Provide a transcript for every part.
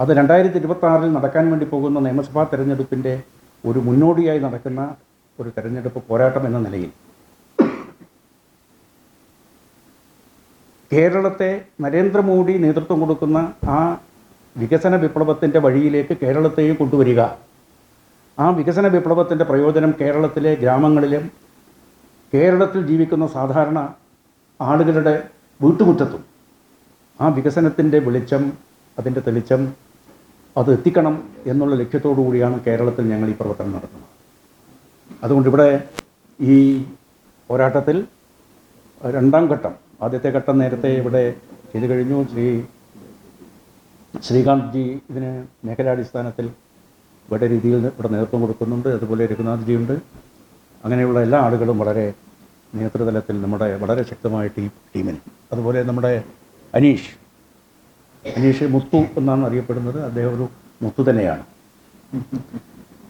അത് രണ്ടായിരത്തി ഇരുപത്തി നടക്കാൻ വേണ്ടി പോകുന്ന നിയമസഭാ തെരഞ്ഞെടുപ്പിന്റെ ഒരു മുന്നോടിയായി നടക്കുന്ന ഒരു തെരഞ്ഞെടുപ്പ് പോരാട്ടം എന്ന നിലയിൽ. കേരളത്തെ നരേന്ദ്രമോദി നേതൃത്വം കൊടുക്കുന്ന ആ വികസന വിപ്ലവത്തിന്റെ വഴിയിലേക്ക് കേരളത്തെയും കൊണ്ടുവരിക. ആ വികസന വിപ്ലവത്തിന്റെ പ്രയോജനം കേരളത്തിലെ ഗ്രാമങ്ങളിലും കേരളത്തിൽ ജീവിക്കുന്ന സാധാരണ ആളുകളുടെ വീട്ടുമുറ്റത്തും ആ വികസനത്തിന്റെ വെളിച്ചം അതിന്റെ തെളിച്ചം അത് എത്തിക്കണം എന്നുള്ള ലക്ഷ്യത്തോടു കൂടിയാണ് കേരളത്തിൽ ഞങ്ങൾ ഈ പ്രവർത്തനം നടത്തുന്നത്. അതുകൊണ്ട് ഇവിടെ ഈ പോരാട്ടത്തിൽ രണ്ടാം ഘട്ടം ആദ്യത്തെ ഘട്ടം നേരത്തെ ഇവിടെ ചെയ്തു കഴിഞ്ഞു. ശ്രീ ശ്രീകാന്ത് ജി ഇതിന് മേഖലാടിസ്ഥാനത്തിൽ ഇവിടെ രീതിയിൽ ഇവിടെ നേതൃത്വം കൊടുക്കുന്നുണ്ട്. അതുപോലെ രഘുനാഥ് ജി ഉണ്ട് അങ്ങനെയുള്ള എല്ലാ ആളുകളും വളരെ നേതൃതലത്തിൽ നമ്മുടെ വളരെ ശക്തമായ ടീം ടീമിന്. അതുപോലെ നമ്മുടെ അനീഷ് അനീഷ് മുത്തു എന്നാണ് അറിയപ്പെടുന്നത്. അദ്ദേഹം ഒരു മുത്തു തന്നെയാണ്.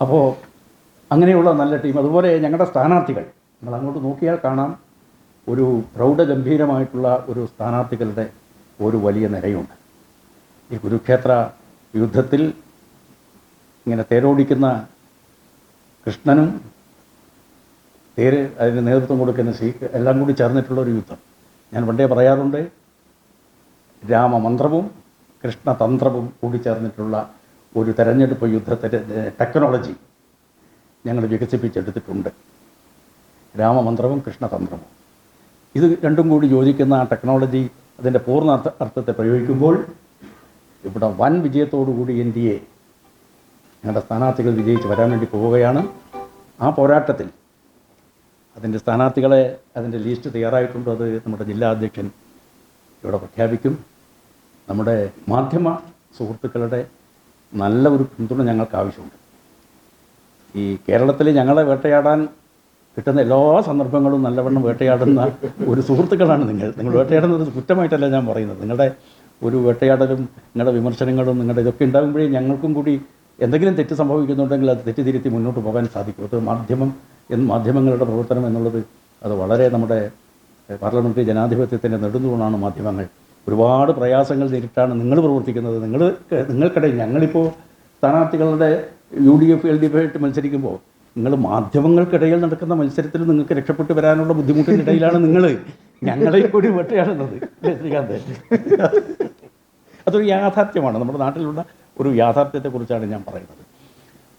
അപ്പോൾ അങ്ങനെയുള്ള നല്ല ടീം. അതുപോലെ ഞങ്ങളുടെ സ്ഥാനാർത്ഥികൾ. നമ്മൾ അങ്ങോട്ട് നോക്കിയാൽ കാണാം ഒരു പ്രൗഢഗംഭീരമായിട്ടുള്ള ഒരു സ്ഥാനാർത്ഥികളുടെ ഒരു വലിയ നിരയുണ്ട്. ഈ കുരുക്ഷേത്ര യുദ്ധത്തിൽ ഇങ്ങനെ തേരോടിക്കുന്ന കൃഷ്ണനും തേര് അതിന് നേതൃത്വം കൊടുക്കുന്ന ശ്രീ എല്ലാം കൂടി ചേർന്നിട്ടുള്ള ഒരു യുദ്ധം. ഞാൻ പണ്ടേ പറയാറുണ്ട് രാമമന്ത്രവും കൃഷ്ണതന്ത്രവും കൂടി ചേർന്നിട്ടുള്ള ഒരു തെരഞ്ഞെടുപ്പ് യുദ്ധത്തിന്റെ ടെക്നോളജി ഞങ്ങൾ വികസിപ്പിച്ചെടുത്തിട്ടുണ്ട്. രാമമന്ത്രവും കൃഷ്ണതന്ത്രവും. ഇത് രണ്ടും കൂടി യോജിക്കുന്ന ആ ടെക്നോളജി അതിന്റെ പൂർണ അർത്ഥത്തെ പ്രയോഗിക്കുമ്പോൾ ഇവിടെ വൻ വിജയത്തോടു കൂടി എൻ ഡി എ ഞങ്ങളുടെ സ്ഥാനാർത്ഥികൾ വിജയിച്ച് വരാൻ വേണ്ടി പോവുകയാണ്. ആ പോരാട്ടത്തിൽ അതിന്റെ സ്ഥാനാർത്ഥികളെ അതിന്റെ ലിസ്റ്റ് തയ്യാറായിട്ടുണ്ട്. അത് നമ്മുടെ ജില്ലാ അധ്യക്ഷൻ ഇവിടെ പ്രഖ്യാപിക്കും. നമ്മുടെ മാധ്യമ സുഹൃത്തുക്കളുടെ നല്ല ഒരു പിന്തുണ ഞങ്ങൾക്ക് ആവശ്യമുണ്ട്. ഈ കേരളത്തിൽ ഞങ്ങളെ വേട്ടയാടാൻ കിട്ടുന്ന എല്ലാ സന്ദർഭങ്ങളും നല്ലവണ്ണം വേട്ടയാടുന്ന ഒരു സുഹൃത്തുക്കളാണ് നിങ്ങൾ. നിങ്ങൾ വേട്ടയാടുന്നത് കുറ്റമായിട്ടല്ല ഞാൻ പറയുന്നത്. നിങ്ങളുടെ ഒരു വേട്ടയാടലും നിങ്ങളുടെ വിമർശനങ്ങളും നിങ്ങളുടെ ഇതൊക്കെ ഉണ്ടാകുമ്പോഴേ ഞങ്ങൾക്കും കൂടി എന്തെങ്കിലും തെറ്റ് സംഭവിക്കുന്നുണ്ടെങ്കിൽ അത് തെറ്റിതിരുത്തി മുന്നോട്ട് പോകാൻ സാധിക്കും. അത് മാധ്യമം എന്ന് മാധ്യമങ്ങളുടെ പ്രവർത്തനം എന്നുള്ളത് അത് വളരെ നമ്മുടെ പാർലമെന്ററി ജനാധിപത്യത്തിന്റെ നെടുന്തൂണാണ് മാധ്യമങ്ങൾ. ഒരുപാട് പ്രയാസങ്ങൾ നേരിട്ടാണ് നിങ്ങൾ പ്രവർത്തിക്കുന്നത്. നിങ്ങൾ നിങ്ങൾക്കിടയിൽ ഞങ്ങളിപ്പോൾ സ്ഥാനാർത്ഥികളുടെ U D F L D F ആയിട്ട് മത്സരിക്കുമ്പോൾ നിങ്ങൾ മാധ്യമങ്ങൾക്കിടയിൽ നടക്കുന്ന മത്സരത്തിൽ നിങ്ങൾക്ക് രക്ഷപ്പെട്ട് വരാനുള്ള ബുദ്ധിമുട്ടിനിടയിലാണ് നിങ്ങൾ. ഞങ്ങളെ കൂടി വെട്ടയാടുന്നത്. ശ്രീകാന്ത്? അതൊരു യാഥാർത്ഥ്യമാണ്. നമ്മുടെ നാട്ടിലുള്ള ഒരു യാഥാർത്ഥ്യത്തെക്കുറിച്ചാണ് ഞാൻ പറയുന്നത്.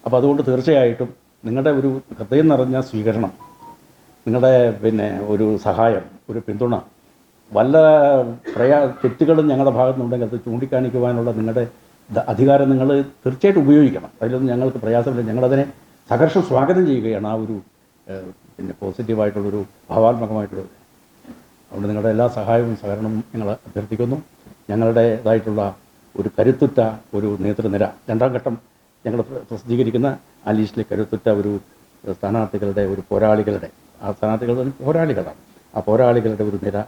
അപ്പോൾ അതുകൊണ്ട് തീർച്ചയായിട്ടും നിങ്ങളുടെ ഒരു ഹൃദയം നിറഞ്ഞ സ്വീകരണം നിങ്ങളുടെ പിന്നെ ഒരു സഹായം ഒരു പിന്തുണ വല്ല പ്രയാ തെറ്റുകളും ഞങ്ങളുടെ ഭാഗത്തുനിന്നുണ്ടെങ്കിൽ അത് ചൂണ്ടിക്കാണിക്കുവാനുള്ള നിങ്ങളുടെ അധികാരം നിങ്ങൾ തീർച്ചയായിട്ടും ഉപയോഗിക്കണം. അതിലൊന്നും ഞങ്ങൾക്ക് പ്രയാസമില്ല. ഞങ്ങളതിനെ സഹർഷം സ്വാഗതം ചെയ്യുകയാണ്. ആ ഒരു പിന്നെ പോസിറ്റീവായിട്ടുള്ളൊരു ഭാവാത്മകമായിട്ടുള്ള അതുകൊണ്ട് നിങ്ങളുടെ എല്ലാ സഹായവും സഹകരണവും ഞങ്ങൾ അഭ്യർത്ഥിക്കുന്നു. ഞങ്ങളുടേതായിട്ടുള്ള ഒരു കരുത്തുറ്റ ഒരു നേതൃനിര രണ്ടാം ഘട്ടം ഞങ്ങൾ പ്ര- പ്രസിദ്ധീകരിക്കുന്ന ആ ലിസ്റ്റിലെ കരുത്തുറ്റ ഒരു സ്ഥാനാർത്ഥികളുടെ ഒരു പോരാളികളുടെ ആ സ്ഥാനാർത്ഥികൾ പോരാളികളാണ്. ആ പോരാളികളുടെ ഒരു നിര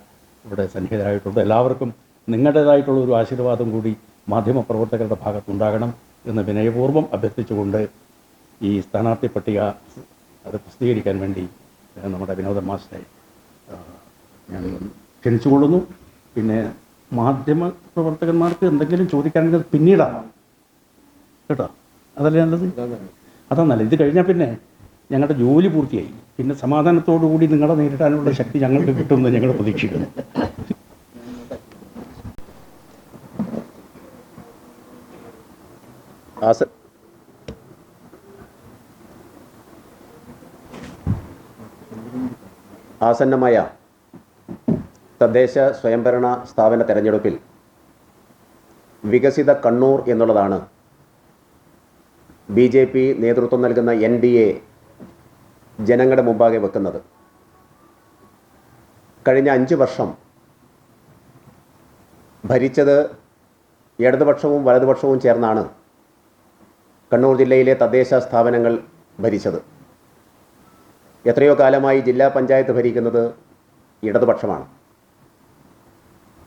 ഇവിടെ സന്നിഹിതരായിട്ടുണ്ട്. എല്ലാവർക്കും നിങ്ങളുടേതായിട്ടുള്ള ഒരു ആശീർവാദം കൂടി മാധ്യമപ്രവർത്തകരുടെ ഭാഗത്തുണ്ടാകണം എന്ന് വിനയപൂർവം അഭ്യർത്ഥിച്ചുകൊണ്ട് ഈ സ്ഥാനാർത്ഥി പട്ടിക അത് പ്രസിദ്ധീകരിക്കാൻ വേണ്ടി നമ്മുടെ വിനോദ മാസ്റ്ററെ ഞാൻ ക്ഷണിച്ചുകൊള്ളുന്നു. പിന്നെ മാധ്യമ പ്രവർത്തകന്മാർക്ക് എന്തെങ്കിലും ചോദിക്കാനെങ്കിൽ അത് പിന്നീടാവാം കേട്ടോ? അതല്ലേ നല്ലത്? അതാ നല്ലത്. ഇത് കഴിഞ്ഞാൽ പിന്നെ ഞങ്ങളുടെ ജോലി പൂർത്തിയായി. പിന്നെ സമാധാനത്തോടു കൂടി നിങ്ങളെ നേരിടാനുള്ള ശക്തി ഞങ്ങൾക്ക് കിട്ടുമെന്ന് ഞങ്ങൾ പ്രതീക്ഷിക്കുന്നു. ആസ ആസന്നമായ തദ്ദേശ സ്വയംഭരണ സ്ഥാപന തെരഞ്ഞെടുപ്പിൽ വികസിത കണ്ണൂർ എന്നുള്ളതാണ് ബി ജെ പി നേതൃത്വം നൽകുന്ന എൻ ഡി എ ജനങ്ങളുടെ മുമ്പാകെ വെക്കുന്നത്. കഴിഞ്ഞ അഞ്ച് വർഷം ഭരിച്ചത് ഇടതുപക്ഷവും വലതുപക്ഷവും ചേർന്നാണ് കണ്ണൂർ ജില്ലയിലെ തദ്ദേശ സ്ഥാപനങ്ങൾ ഭരിച്ചത്. എത്രയോ കാലമായി ജില്ലാ പഞ്ചായത്ത് ഭരിക്കുന്നത് ഇടതുപക്ഷമാണ്.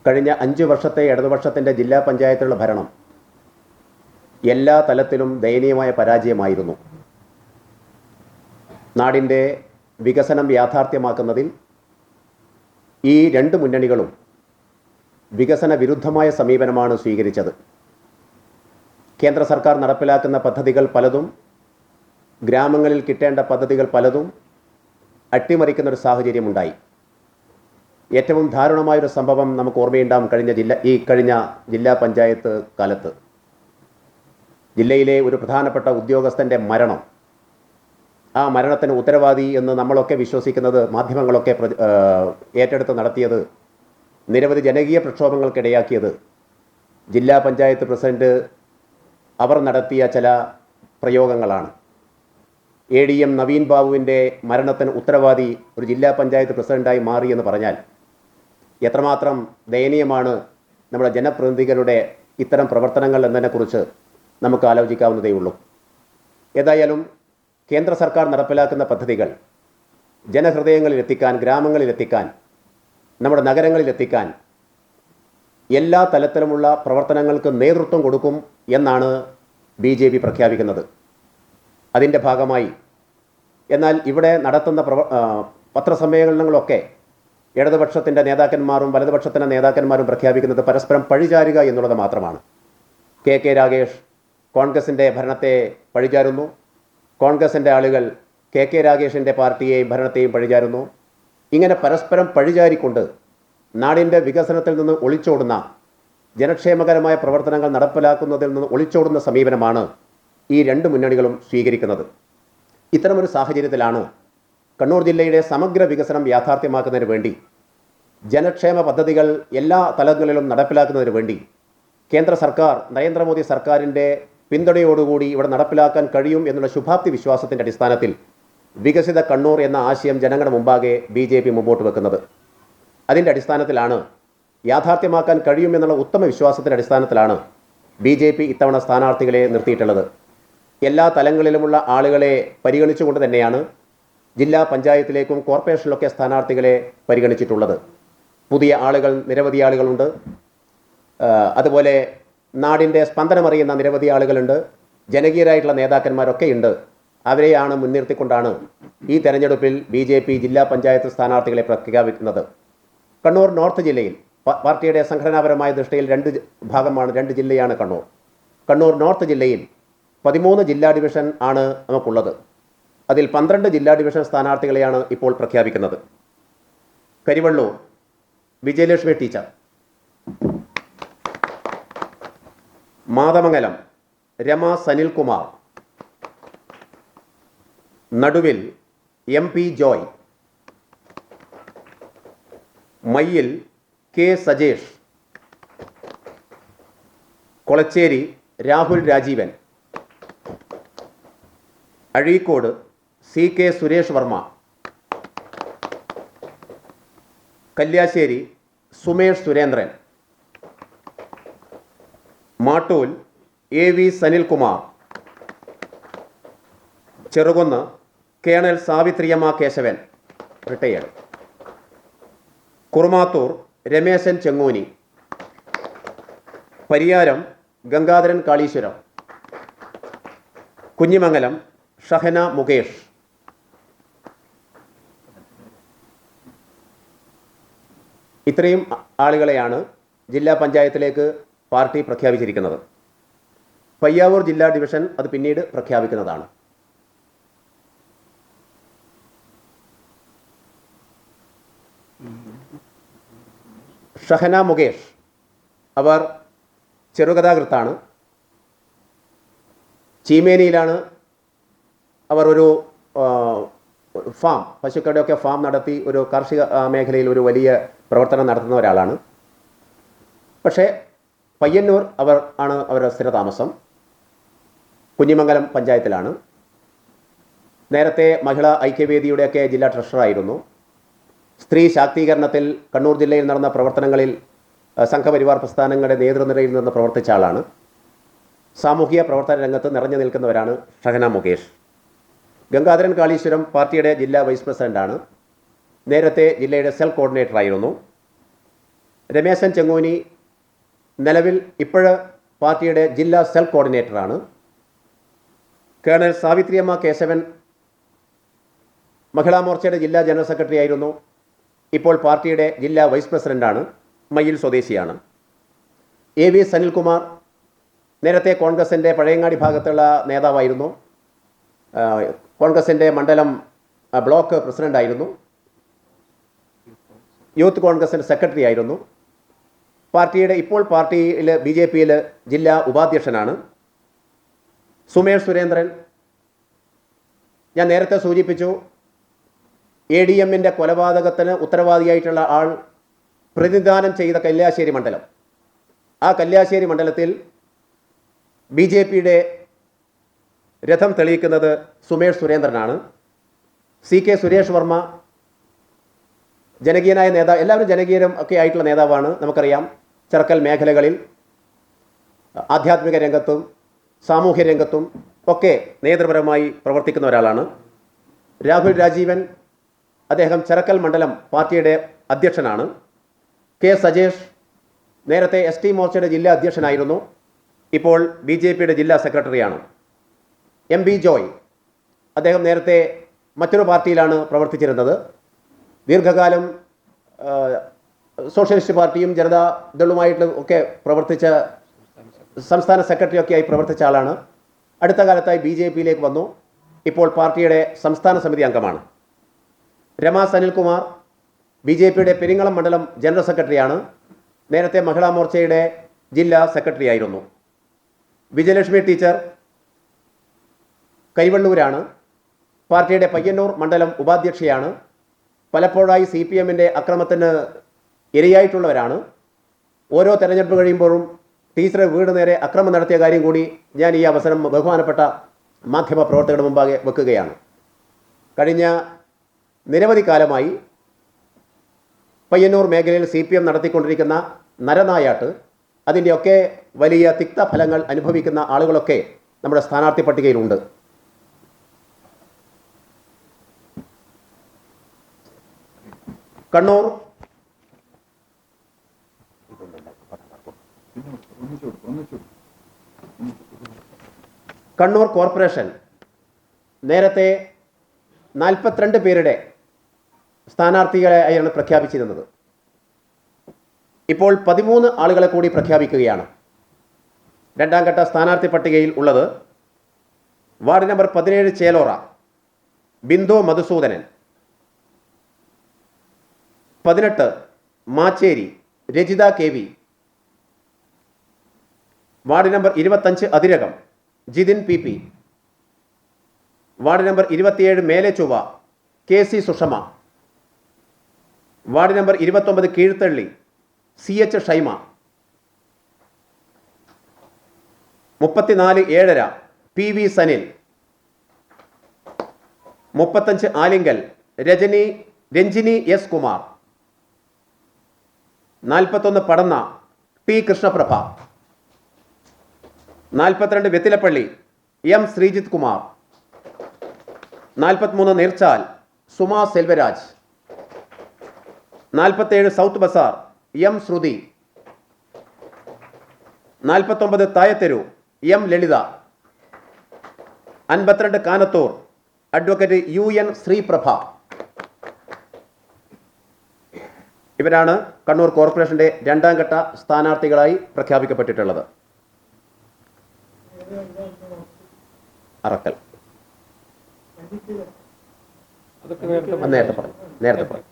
കഴിഞ്ഞ അഞ്ച് വർഷത്തെ ഇടതുപക്ഷത്തിന്റെ ജില്ലാ പഞ്ചായത്തുള്ള ഭരണം എല്ലാ തലത്തിലും ദയനീയമായ പരാജയമായിരുന്നു. നാടിന്റെ വികസനം യാഥാർത്ഥ്യമാക്കുന്നതിൽ ഈ രണ്ട് മുന്നണികളും വികസന വിരുദ്ധമായ സമീപനമാണ് സ്വീകരിച്ചത്. കേന്ദ്ര സർക്കാർ നടപ്പിലാക്കുന്ന പദ്ധതികൾ പലതും ഗ്രാമങ്ങളിൽ കിട്ടേണ്ട പദ്ധതികൾ പലതും അട്ടിമറിക്കുന്ന ഒരു സാഹചര്യമുണ്ടായി. ഏറ്റവും ദാരുണമായൊരു സംഭവം നമുക്ക് ഓർമ്മയുണ്ടാവും കഴിഞ്ഞ ജില്ല ഈ കഴിഞ്ഞ ജില്ലാ പഞ്ചായത്ത് കാലത്ത്. ജില്ലയിലെ ഒരു പ്രധാനപ്പെട്ട ഉദ്യോഗസ്ഥന്റെ മരണം ആ മരണത്തിന് ഉത്തരവാദി എന്ന് നമ്മളൊക്കെ വിശ്വസിക്കുന്നത് മാധ്യമങ്ങളൊക്കെ ഏറ്റെടുത്ത് നടത്തിയത് നിരവധി ജനകീയ പ്രക്ഷോഭങ്ങൾക്കിടയാക്കിയത്. ജില്ലാ പഞ്ചായത്ത് പ്രസിഡന്റ് അവർ നടത്തിയ ചില പ്രയോഗങ്ങളാണ്. എ ഡി എം നവീൻ ബാബുവിന്റെ മരണത്തിന് ഉത്തരവാദി ഒരു ജില്ലാ പഞ്ചായത്ത് പ്രസിഡന്റായി മാറി എന്ന് പറഞ്ഞാൽ എത്രമാത്രം ദയനീയമാണ് നമ്മുടെ ജനപ്രതിനിധികളുടെ ഇത്തരം പ്രവർത്തനങ്ങൾ എന്നതിനെക്കുറിച്ച് നമുക്ക് ആലോചിക്കാവുന്നതേ ഉള്ളൂ ഏതായാലും കേന്ദ്ര സർക്കാർ നടപ്പിലാക്കുന്ന പദ്ധതികൾ ജനഹൃദയങ്ങളിൽ എത്തിക്കാൻ ഗ്രാമങ്ങളിൽ എത്തിക്കാൻ നമ്മുടെ നഗരങ്ങളിൽ എത്തിക്കാൻ എല്ലാ തലത്തിലുമുള്ള പ്രവർത്തനങ്ങൾക്ക് നേതൃത്വം കൊടുക്കും എന്നാണ് ബി ജെ പി പ്രഖ്യാപിക്കുന്നത്. അതിന്റെ ഭാഗമായി എന്നാൽ ഇവിടെ നടത്തുന്ന പ്രവ പത്രസമ്മേളനങ്ങളൊക്കെ ഇടതുപക്ഷത്തിന്റെ നേതാക്കന്മാരും വലതുപക്ഷത്തിന്റെ നേതാക്കന്മാരും പ്രഖ്യാപിക്കുന്നത് പരസ്പരം പഴിചാരുക എന്നുള്ളത് മാത്രമാണ്. കെ കെ രാഗേഷ് കോൺഗ്രസിന്റെ ഭരണത്തെ പഴിചാരുന്നു. കോൺഗ്രസിന്റെ ആളുകൾ കെ കെ രാഗേഷിന്റെ പാർട്ടിയെയും ഭരണത്തെയും പഴിചാരുന്നു. ഇങ്ങനെ പരസ്പരം പഴിചാരിക്കൊണ്ട് നാടിന്റെ വികസനത്തിൽ നിന്ന് ഒളിച്ചോടുന്ന ജനക്ഷേമകരമായ പ്രവർത്തനങ്ങൾ നടപ്പിലാക്കുന്നതിൽ നിന്ന് ഒളിച്ചോടുന്ന സമീപനമാണ് ഈ രണ്ട് മുന്നണികളും സ്വീകരിക്കുന്നത്. ഇത്തരമൊരു സാഹചര്യത്തിലാണ് കണ്ണൂർ ജില്ലയുടെ സമഗ്ര വികസനം യാഥാർത്ഥ്യമാക്കുന്നതിന് വേണ്ടി ജനക്ഷേമ പദ്ധതികൾ എല്ലാ തലങ്ങളിലും നടപ്പിലാക്കുന്നതിന് വേണ്ടി കേന്ദ്ര സർക്കാർ നരേന്ദ്രമോദി സർക്കാരിന്റെ പിന്തുണയോടുകൂടി ഇവിടെ നടപ്പിലാക്കാൻ കഴിയും എന്നുള്ള ശുഭാപ്തി വിശ്വാസത്തിന്റെ അടിസ്ഥാനത്തിൽ വികസിത കണ്ണൂർ എന്ന ആശയം ജനങ്ങളുടെ മുമ്പാകെ ബി ജെ പി മുമ്പോട്ട് വെക്കുന്നത്. അതിന്റെ അടിസ്ഥാനത്തിലാണ് യാഥാർത്ഥ്യമാക്കാൻ കഴിയുമെന്നുള്ള ഉത്തമ വിശ്വാസത്തിന്റെ അടിസ്ഥാനത്തിലാണ് ബി ജെ പി ഇത്തവണ സ്ഥാനാർത്ഥികളെ നിർത്തിയിട്ടുള്ളത്. എല്ലാ തലങ്ങളിലുമുള്ള ആളുകളെ പരിഗണിച്ചുകൊണ്ട് തന്നെയാണ് ജില്ലാ പഞ്ചായത്തിലേക്കും കോർപ്പറേഷനിലൊക്കെ സ്ഥാനാർത്ഥികളെ പരിഗണിച്ചിട്ടുള്ളത്. പുതിയ ആളുകൾ നിരവധി ആളുകളുണ്ട്. അതുപോലെ നാടിന്റെ സ്പന്ദനമറിയുന്ന നിരവധി ആളുകളുണ്ട്. ജനകീയരായിട്ടുള്ള നേതാക്കന്മാരൊക്കെയുണ്ട്. അവരെയാണ് മുൻനിർത്തിക്കൊണ്ടാണ് ഈ തെരഞ്ഞെടുപ്പിൽ ബി ജെ പി ജില്ലാ പഞ്ചായത്ത് സ്ഥാനാർത്ഥികളെ പ്രഖ്യാപിക്കുന്നത്. കണ്ണൂർ നോർത്ത് ജില്ലയിൽ പാർട്ടിയുടെ സംഘടനാപരമായ ദൃഷ്ടിയിൽ രണ്ട് ഭാഗമാണ് രണ്ട് ജില്ലയാണ് കണ്ണൂർ. കണ്ണൂർ നോർത്ത് ജില്ലയിൽ പതിമൂന്ന് ജില്ലാ ഡിവിഷൻ ആണ് നമുക്കുള്ളത്. അതിൽ പന്ത്രണ്ട് ജില്ലാ ഡിവിഷൻ സ്ഥാനാർത്ഥികളെയാണ് ഇപ്പോൾ പ്രഖ്യാപിക്കുന്നത്. Karivellur Vijayalakshmi teacher Mathamangalam. Rama Sanilkumar. Naduvil M P Joy. Mayyil K Sajesh. Kolachery Rahul Rajeevan. Azhikode C K Suresh Varma. Kalliasseri Sumesh Surendran. Mattool A V Sanilkumar. Cherukunnu colonel Savithriyamma Keshavan. Retired. Kurumathur Rameshan Chenguni. Pariyaram Gangadharan Kaleeshwaram. Kunhimangalam Shahana Mukesh. ഇത്രയും ആളുകളെയാണ് ജില്ലാ പഞ്ചായത്തിലേക്ക് party പ്രഖ്യാപിച്ചിരിക്കുന്നത്. പയ്യാവൂർ ജില്ലാ division അത് പിന്നീട് പ്രഖ്യാപിക്കുന്നതാണ്. ഷഹന മുകേഷ് അവർ ചെറുകഥാകൃത്താണ്. ചീമേനിയിലാണ് അവർ ഒരു farm പശുക്കളുടെയൊക്കെ farm നടത്തി ഒരു കാർഷിക മേഖലയിൽ ഒരു വലിയ പ്രവർത്തനം നടത്തുന്ന ഒരാളാണ്. പക്ഷേ പയ്യന്നൂർ അവർ ആണ് അവരുടെ സ്ഥിരതാമസം കുഞ്ഞിമംഗലം പഞ്ചായത്തിലാണ്. നേരത്തെ മഹിളാ ഐക്യവേദിയുടെയൊക്കെ ജില്ലാ ട്രഷറായിരുന്നു സ്ത്രീ ശാക്തീകരണത്തിൽ കണ്ണൂർ ജില്ലയിൽ നടന്ന പ്രവർത്തനങ്ങളിൽ സംഘപരിവാർ പ്രസ്ഥാനങ്ങളുടെ നേതൃനിരയിൽ നിന്ന് പ്രവർത്തിച്ച ആളാണ്. സാമൂഹിക പ്രവർത്തന രംഗത്ത് നിറഞ്ഞു നിൽക്കുന്നവരാണ് ഷഹന മുകേഷ്. ഗംഗാധരൻ കാളീശ്വരം പാർട്ടിയുടെ ജില്ലാ വൈസ് പ്രസിഡന്റാണ് നേരത്തെ ജില്ലയുടെ സെൽ കോർഡിനേറ്റർ ആയിരുന്നു. രമേശൻ ചെങ്ങൂനി നിലവിൽ ഇപ്പോഴ് പാർട്ടിയുടെ ജില്ലാ സെൽ കോർഡിനേറ്ററാണ്. കേണൽ സാവിത്രിയമ്മ കേശവൻ മഹിളാ മോർച്ചയുടെ ജില്ലാ ജനറൽ സെക്രട്ടറി ആയിരുന്നു. ഇപ്പോൾ പാർട്ടിയുടെ ജില്ലാ വൈസ് പ്രസിഡന്റാണ് മയിൽ സ്വദേശിയാണ്. എ വി സനിൽകുമാർ നേരത്തെ കോൺഗ്രസിന്റെ പഴയങ്ങാടി ഭാഗത്തുള്ള നേതാവായിരുന്നു. കോൺഗ്രസിന്റെ മണ്ഡലം ബ്ലോക്ക് പ്രസിഡന്റായിരുന്നു യൂത്ത് കോൺഗ്രസിന്റെ സെക്രട്ടറി ആയിരുന്നു. പാർട്ടിയുടെ ഇപ്പോൾ പാർട്ടിയിൽ ബി ജെ പിയിൽ ജില്ലാ ഉപാധ്യക്ഷനാണ് സുമേഷ് സുരേന്ദ്രൻ. ഞാൻ നേരത്തെ സൂചിപ്പിച്ചു എ ഡി എമ്മിന്റെ കൊലപാതകത്തിന് ഉത്തരവാദിയായിട്ടുള്ള ആൾ പ്രതിനിധാനം ചെയ്ത കല്യാശ്ശേരി മണ്ഡലം. ആ കല്യാശ്ശേരി മണ്ഡലത്തിൽ ബി ജെ പിയുടെ രഥം തെളിയിക്കുന്നത് സുമേഷ് സുരേന്ദ്രനാണ്. സി കെ സുരേഷ് വർമ്മ ജനകീയനായ നേതാവ് എല്ലാവരും ജനകീയരും ഒക്കെ ആയിട്ടുള്ള നേതാവാണ് നമുക്കറിയാം. ചെറുക്കൽ മേഖലകളിൽ ആധ്യാത്മിക രംഗത്തും സാമൂഹ്യ രംഗത്തും ഒക്കെ നേതൃപരമായി പ്രവർത്തിക്കുന്ന ഒരാളാണ്. രാഹുൽ രാജീവൻ അദ്ദേഹം ചെറക്കൽ മണ്ഡലം പാർട്ടിയുടെ അധ്യക്ഷനാണ്. കെ സജേഷ് നേരത്തെ എസ് ടി മോർച്ചയുടെ ജില്ലാ അധ്യക്ഷനായിരുന്നു. ഇപ്പോൾ ബി ജെ പിയുടെ ജില്ലാ സെക്രട്ടറിയാണ്. എം ബി ജോയ് അദ്ദേഹം നേരത്തെ മറ്റൊരു പാർട്ടിയിലാണ് പ്രവർത്തിച്ചിരുന്നത്. ദീർഘകാലം സോഷ്യലിസ്റ്റ് പാർട്ടിയും ജനതാദളുമായിട്ട് ഒക്കെ പ്രവർത്തിച്ച സംസ്ഥാന സെക്രട്ടറി ഒക്കെ ആയി പ്രവർത്തിച്ച ആളാണ്. അടുത്ത കാലത്തായി ബി ജെ പിയിലേക്ക് വന്നു. ഇപ്പോൾ പാർട്ടിയുടെ സംസ്ഥാന സമിതി അംഗമാണ്. രമാ സനിൽകുമാർ ബി ജെ പിയുടെ പെരിങ്ങളം മണ്ഡലം ജനറൽ സെക്രട്ടറിയാണ് നേരത്തെ മഹിളാ മോർച്ചയുടെ ജില്ലാ സെക്രട്ടറി ആയിരുന്നു. വിജയലക്ഷ്മി ടീച്ചർ കൈവള്ളൂരാണ്. പാർട്ടിയുടെ പയ്യന്നൂർ മണ്ഡലം ഉപാധ്യക്ഷയാണ്. പലപ്പോഴായി സി പി എമ്മിന്റെ അക്രമത്തിന് ഇരയായിട്ടുള്ളവരാണ്. ഓരോ തെരഞ്ഞെടുപ്പ് കഴിയുമ്പോഴും ടീച്ചറെ വീട് നേരെ അക്രമം നടത്തിയ കാര്യം കൂടി ഞാൻ ഈ അവസരം ബഹുമാനപ്പെട്ട മാധ്യമ പ്രവർത്തകരുടെ മുമ്പാകെ വെക്കുകയാണ്. കഴിഞ്ഞ നിരവധി കാലമായി പയ്യന്നൂർ മേഖലയിൽ സി പി എം നടത്തിക്കൊണ്ടിരിക്കുന്ന നരനായാട്ട് അതിന്റെയൊക്കെ വലിയ തിക്ത ഫലങ്ങൾ അനുഭവിക്കുന്ന ആളുകളൊക്കെ നമ്മുടെ സ്ഥാനാർത്ഥി പട്ടികയിലുണ്ട്. കണ്ണൂർ കണ്ണൂർ കോർപ്പറേഷൻ നേരത്തെ നാൽപ്പത്തിരണ്ട് പേരുടെ സ്ഥാനാർത്ഥികളെ ആയിരുന്നു പ്രഖ്യാപിച്ചിരുന്നത്. ഇപ്പോൾ പതിമൂന്ന് ആളുകളെ കൂടി പ്രഖ്യാപിക്കുകയാണ്. രണ്ടാം ഘട്ട സ്ഥാനാർത്ഥി പട്ടികയിൽ ഉള്ളത് വാർഡ് നമ്പർ പതിനേഴ് ചേലോറ ബിന്ദു മധുസൂദനൻ. പതിനെട്ട് Macheri Rajitha K V ward number ഇരുപത്തഞ്ച് Athirakam. Jithin P P. Ward number ഇരുപത്തിയേഴ് Mele Chovva K C Sushama. Ward number ഇരുപത്തൊമ്പത് കീഴ്ത്തള്ളി സി എച്ച് ഷൈമ. മുപ്പത്തിനാല് ഏഴര പി വി സനിൽ. മുപ്പത്തഞ്ച് ആലിങ്കൽ രജനി രഞ്ജിനി എസ് കുമാർ. നാൽപ്പത്തൊന്ന് പടന്ന പി കൃഷ്ണപ്രഭ. നാൽപ്പത്തിരണ്ട് വെത്തിലപ്പള്ളി എം ശ്രീജിത്ത് കുമാർ. നാൽപ്പത്തിമൂന്ന് നീർച്ചാൽ സുമാ സെൽവരാജ്. നാൽപ്പത്തേഴ് സൗത്ത് ബസാർ എം ശ്രുതി. നാൽപ്പത്തൊമ്പത് തായത്തെരു എം ലളിത. അൻപത്തിരണ്ട് Kanathur advocate U N Sreeprabha. ഇവരാണ് കണ്ണൂർ കോർപ്പറേഷന്റെ രണ്ടാം ഘട്ട സ്ഥാനാർത്ഥികളായി പ്രഖ്യാപിക്കപ്പെട്ടിട്ടുള്ളത്. അറക്കൽ. പറഞ്ഞു. നേരത്തെ പറഞ്ഞു.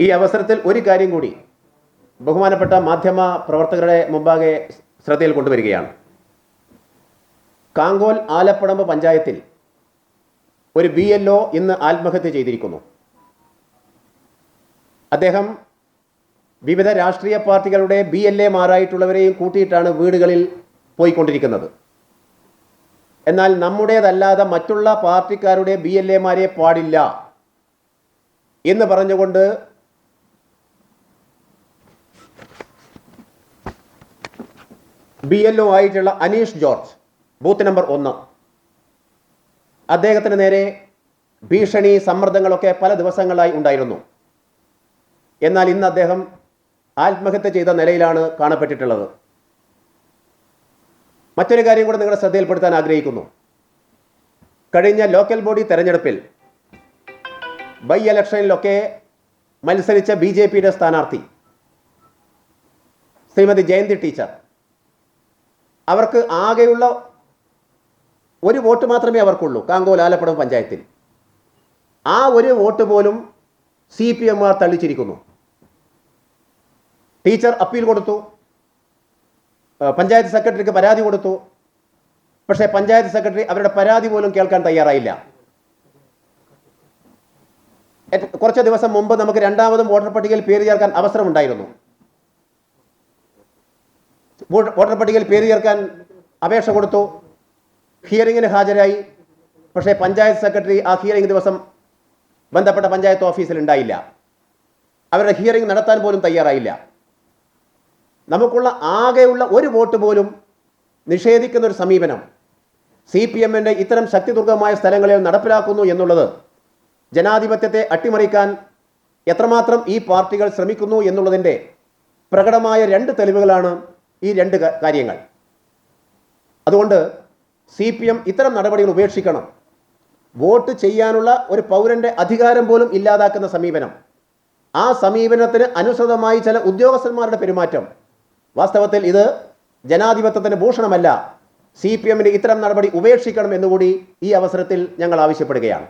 ഈ അവസരത്തിൽ ഒരു കാര്യം കൂടി ബഹുമാനപ്പെട്ട മാധ്യമ പ്രവർത്തകരുടെ മുമ്പാകെ ശ്രദ്ധയിൽ കൊണ്ടുവരികയാണ്. കാങ്കോൽ ആലപ്പടമ്പ് പഞ്ചായത്തിൽ ഒരു ബി എൽ ഒ ഇന്ന് ആത്മഹത്യ ചെയ്തിരിക്കുന്നു. അദ്ദേഹം വിവിധ രാഷ്ട്രീയ പാർട്ടികളുടെ ബി എൽ എമാരായിട്ടുള്ളവരെയും കൂട്ടിയിട്ടാണ് വീടുകളിൽ പോയിക്കൊണ്ടിരിക്കുന്നത്. എന്നാൽ നമ്മുടേതല്ലാതെ മറ്റുള്ള പാർട്ടിക്കാരുടെ ബി എൽ എമാരെ പാടില്ല എന്ന് പറഞ്ഞുകൊണ്ട് ബി എൽ ഒ ആയിട്ടുള്ള അനീഷ് ജോർജ് ബൂത്ത് നമ്പർ ഒന്ന്. അദ്ദേഹത്തിന് നേരെ ഭീഷണി സമ്മർദ്ദങ്ങളൊക്കെ പല ദിവസങ്ങളായി ഉണ്ടായിരുന്നു. എന്നാൽ ഇന്ന് അദ്ദേഹം ആത്മഹത്യ ചെയ്ത നിലയിലാണ് കാണപ്പെട്ടിട്ടുള്ളത്. മറ്റൊരു കാര്യം കൂടെ നിങ്ങളുടെ ശ്രദ്ധയിൽപ്പെടുത്താൻ ആഗ്രഹിക്കുന്നു. കഴിഞ്ഞ ലോക്കൽ ബോഡി തെരഞ്ഞെടുപ്പിൽ ബൈ ഇലക്ഷനിലൊക്കെ മത്സരിച്ച ബി ജെ പിയുടെ സ്ഥാനാർത്ഥി ശ്രീമതി ജയന്തി ടീച്ചർ. അവർക്ക് ആകെയുള്ള ഒരു വോട്ട് മാത്രമേ അവർക്കുള്ളൂ കാങ്കോൽ ആലപ്പുഴ പഞ്ചായത്തിൽ. ആ ഒരു വോട്ട് പോലും സി പി എം ആർ തള്ളിച്ചിരിക്കുന്നു. ടീച്ചർ അപ്പീൽ കൊടുത്തു. പഞ്ചായത്ത് സെക്രട്ടറിക്ക് പരാതി കൊടുത്തു. പക്ഷേ പഞ്ചായത്ത് സെക്രട്ടറി അവരുടെ പരാതി പോലും കേൾക്കാൻ തയ്യാറായില്ല. കുറച്ച് ദിവസം മുമ്പ് നമുക്ക് രണ്ടാമതും വോട്ടർ പട്ടികയിൽ പേര് ചേർക്കാൻ അവസരമുണ്ടായിരുന്നു. വോട്ട്- വോട്ടർ പട്ടികയിൽ പേര് ചേർക്കാൻ അപേക്ഷ കൊടുത്തു. ഹിയറിങ്ങിന് ഹാജരായി. പക്ഷേ പഞ്ചായത്ത് സെക്രട്ടറി ആ ഹിയറിംഗ് ദിവസം ബന്ധപ്പെട്ട പഞ്ചായത്ത് ഓഫീസിൽ ഉണ്ടായില്ല. അവരുടെ ഹിയറിംഗ് നടത്താൻ പോലും തയ്യാറായില്ല. നമുക്കുള്ള ആകെയുള്ള ഒരു വോട്ട് പോലും നിഷേധിക്കുന്ന ഒരു സമീപനം സി പി എമ്മിന്റെ ഇത്തരം ശക്തിദുർഗമായ സ്ഥലങ്ങളിൽ നടപ്പിലാക്കുന്നു എന്നുള്ളത് ജനാധിപത്യത്തെ അട്ടിമറിക്കാൻ എത്രമാത്രം ഈ പാർട്ടികൾ ശ്രമിക്കുന്നു എന്നുള്ളതിന്റെ പ്രകടമായ രണ്ട് തെളിവുകളാണ് ഈ രണ്ട് കാര്യങ്ങൾ. അതുകൊണ്ട് സി പി എം ഇത്തരം നടപടികൾ ഉപേക്ഷിക്കണം. വോട്ട് ചെയ്യാനുള്ള ഒരു പൗരന്റെ അധികാരം പോലും ഇല്ലാതാക്കുന്ന സമീപനം. ആ സമീപനത്തിന് അനുസൃതമായി ചില ഉദ്യോഗസ്ഥന്മാരുടെ പെരുമാറ്റം. വാസ്തവത്തിൽ ഇത് ജനാധിപത്യത്തിന് ഭൂഷണമല്ല. സി പി എമ്മിന് ഇത്തരം നടപടി ഉപേക്ഷിക്കണം എന്നുകൂടി ഈ അവസരത്തിൽ ഞങ്ങൾ ആവശ്യപ്പെടുകയാണ്.